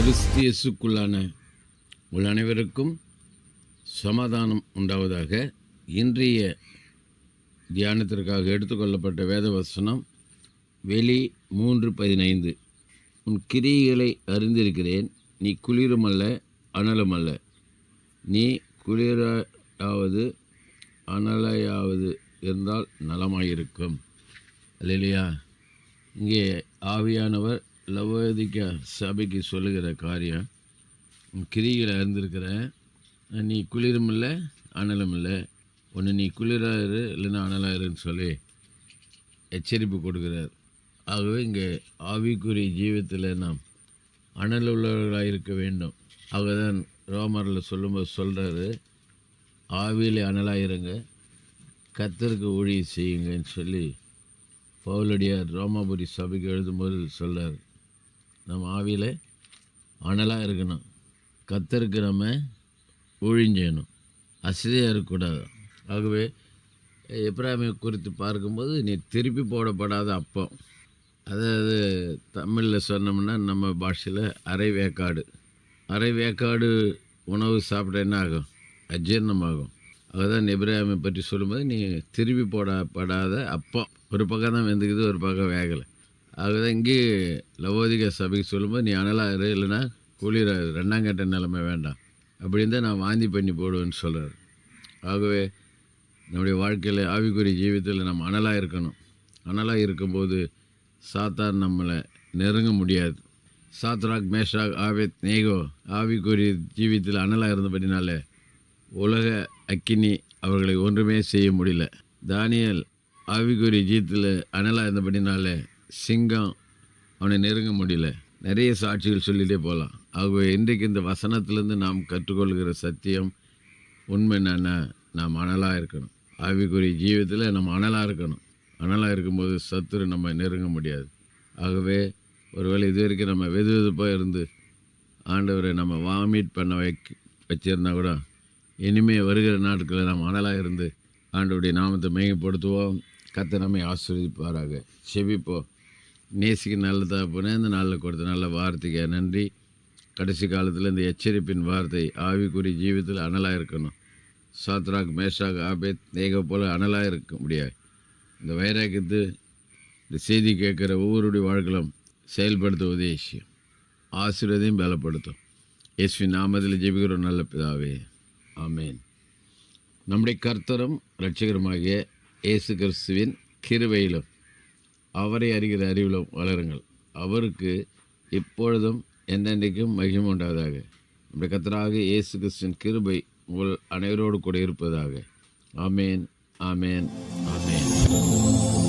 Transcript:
கிறிஸ்தியசுக்குள்ளான உள் அனைவருக்கும் சமாதானம் உண்டாவதாக இன்றைய தியானத்திற்காக எடுத்துக்கொள்ளப்பட்ட வேத வசனம் வெளி மூன்று பதினைந்து. உன் கிரியைகளை அறிந்திருக்கிறேன் நீ குளிருமல்ல அனலுமல்ல. நீ குளிராவது அனலையாவது இருந்தால் நலமாயிருக்கும். இல்லையா இங்கே ஆவியானவர் லவோதிக்க சபைக்கு சொல்லுகிற காரியம் உன் கிரிகளை அறிந்திருக்கிற நீ குளிரும் இல்லை அனலும் இல்லை ஒன்று நீ குளிராயிரு இல்லைன்னா அனலாயிருன்னு சொல்லி எச்சரிப்பு கொடுக்கிறார். ஆகவே இங்கே ஆவிக்குரிய ஜீவத்தில் நாம் அனல் உள்ளவர்களாக இருக்க வேண்டும். ஆகதான் ரோமரில் சொல்லும்போது சொல்கிறாரு ஆவியில் அனலாயிருங்க கத்தருக்கு ஊழிய செய்யுங்கன்னு சொல்லி பவுலடியார் ரோமாபுரி சபைக்கு எழுதும்போது சொல்கிறார் நம்ம ஆவியில் அனலாக இருக்கணும். கத்தருக்கு நம்ம ஊழிஞ்செய்யணும் அசதியாக இருக்கக்கூடாது. ஆகவே எப்ராமியை குறித்து பார்க்கும்போது நீ திருப்பி போடப்படாத அப்பம். அதாவது தமிழில் சொன்னோம்னா நம்ம பாஷையில் அரை வேக்காடு. அரை வேக்காடு உணவு சாப்பிட என்ன ஆகும்? அஜீர்ணமாகும். அதுதான் எப்ராமை பற்றி சொல்லும்போது நீ திருப்பி போடப்படாத அப்பம். ஒரு பக்கம் தான் வெந்துக்குது ஒரு பக்கம் வேகலை. அதுதான் இங்கே லவோதிக சபைக்கு சொல்லும்போது நீ அனலாக இரு இல்லைன்னா கூலியர் ரெண்டாங்கட்ட நிலைமை வேண்டாம். அப்படின்னு தான் நான் வாந்தி பண்ணி போடுவேன்னு சொல்கிறார் ஆகவே நம்முடைய வாழ்க்கையில் ஆவிக்குரிய ஜீவிதத்தில் நம்ம அனலாக இருக்கணும். அனலாக இருக்கும்போது சாத்தான் நம்மளை நெருங்க முடியாது. சாத்ராக் மேஷாக் ஆவேத் நேகோ ஆவிக்குரிய ஜீவித்தில் அனலாக இருந்தபடினால உலக அக்கினி அவர்களை ஒன்றுமே செய்ய முடியல. தானியல் ஆவிக்குரிய ஜீத்தில் அனலாக இருந்தபடினாலே சிங்கம் அவனை நெருங்க முடியல. நிறைய சாட்சிகள் சொல்லிகிட்டே போகலாம் ஆகவே இன்றைக்கு இந்த வசனத்திலேருந்து நாம் கற்றுக்கொள்கிற சத்தியம் உண்மை என்னென்ன? நாம் அனலாக இருக்கணும். ஆவிக்குரிய ஜீவத்தில் நம்ம அனலாக இருக்கணும். அனலாக இருக்கும்போது சத்துரு நம்ம நெருங்க முடியாது. ஆகவே ஒருவேளை இது வரைக்கும் நம்ம வெது வெதுப்பாக இருந்து ஆண்டவரை நம்ம வாமிட் பண்ண வைக்க வச்சிருந்தா கூட இனிமேல் வருகிற நாட்களில் நம்ம அனலாக இருந்து ஆண்டவருடைய நாமத்தை மேகப்படுத்துவோம் கத்தை நம்மை ஆசீர்வதிப்பாராக. செபிப்போம். நேசிக்க நல்ல தகப்பனே இந்த நாளில் கொடுத்த நல்ல வார்த்தைக்கு நன்றி. கடைசி காலத்தில் இந்த எச்சரிப்பின் வார்த்தை ஆவிக்குரிய ஜீவித்தில் அனலாக இருக்கணும். சாத்ராக் மேஷாக் ஆபேத் ஏக போல் அனலாக இருக்க முடியாது. இந்த வைராக்கியத்து இந்த செய்தி கேட்குற ஒவ்வொருடைய வாழ்க்கையிலும் செயல்படுத்த உதேசியம் ஆசீர்வதையும் பலப்படுத்தும். இயேசுவி நாமத்தில் ஜெபிக்கிறோம் நல்ல பிதாவே. ஆமேன். நம்முடைய கர்த்தரும் இரட்சகருமாகிய இயேசு கிறிஸ்துவின் கிருவையிலும் அவரை அறிகிற அறிவில் வளருங்கள். அவருக்கு இப்பொழுதும் என்றென்றைக்கும் மகிமை உண்டாவதாக. நம்முடைய கர்த்தராக இயேசு கிறிஸ்தின் கிருபை உங்கள் அனைவரோடு கூட இருப்பதாக. ஆமேன் ஆமேன் ஆமேன்.